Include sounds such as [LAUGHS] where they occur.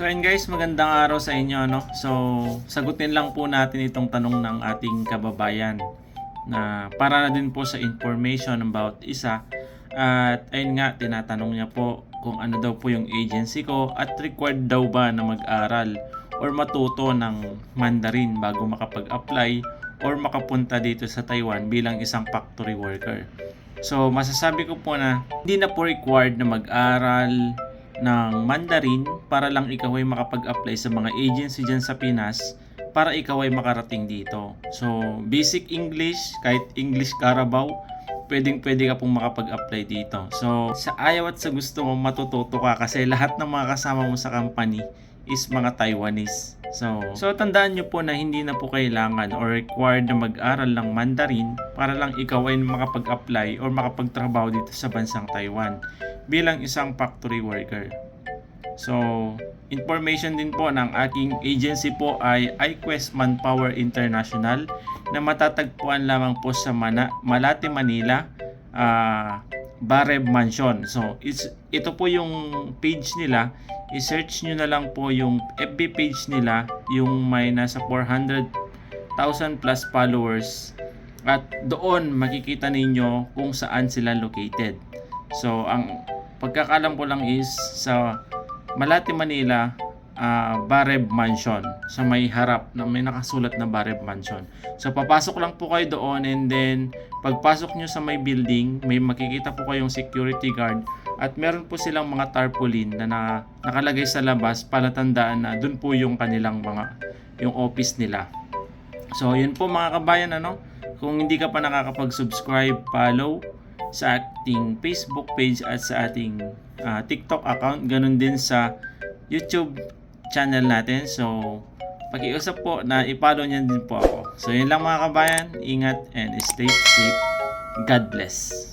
So ayun guys, magandang araw sa inyo no. So sagutin lang po natin itong tanong ng ating kababayan na para na din po sa information about isa at ayun nga tinatanong niya po kung ano daw po yung agency ko at required daw ba na mag-aral or matuto ng Mandarin bago makapag-apply or makapunta dito sa Taiwan bilang isang factory worker. So masasabi ko po na hindi na po required na mag-aral ng Mandarin para lang ikaw ay makapag-apply sa mga agency dyan sa Pinas para ikaw ay makarating dito. So, basic English, kahit English Carabao, pwedeng pwede ka pong makapag-apply dito. So, sa ayaw at sa gusto mo, matututo ka kasi [LAUGHS] lahat ng mga kasama mo sa company is mga Taiwanese. So, so tandaan nyo po na hindi na po kailangan or required na mag-aral ng Mandarin para lang ikaw ay makapag-apply or makapagtrabaho dito sa bansang Taiwan bilang isang factory worker. So, information din po ng aking agency po ay iQuest Manpower International na matatagpuan lamang po sa Mana- Malate, Manila, ah, Bareb Mansion. So, it's, ito po yung page nila. I-search nyo na lang po yung FB page nila, yung may nasa 400,000 plus followers. At doon makikita ninyo kung saan sila located. So, ang pagkakalam ko lang is sa Malate, Manila, ah, Bareb Mansion. Sa may harap na may nakasulat na Bareb Mansion. So, papasok lang po kayo doon and then pagpasok nyo sa may building, may makikita po kayong security guard at meron po silang mga tarpaulin na, na nakalagay sa labas palatandaan na dun po yung kanilang mga yung office nila. So, yun po mga kabayan, ano? Kung hindi ka pa nakakapag-subscribe, follow sa ating Facebook page at sa ating ah, TikTok account. Ganun din sa YouTube channel natin. So, pakiusap po na i-follow niyan din po ako. So, yun lang mga kabayan. Ingat and stay safe. God bless.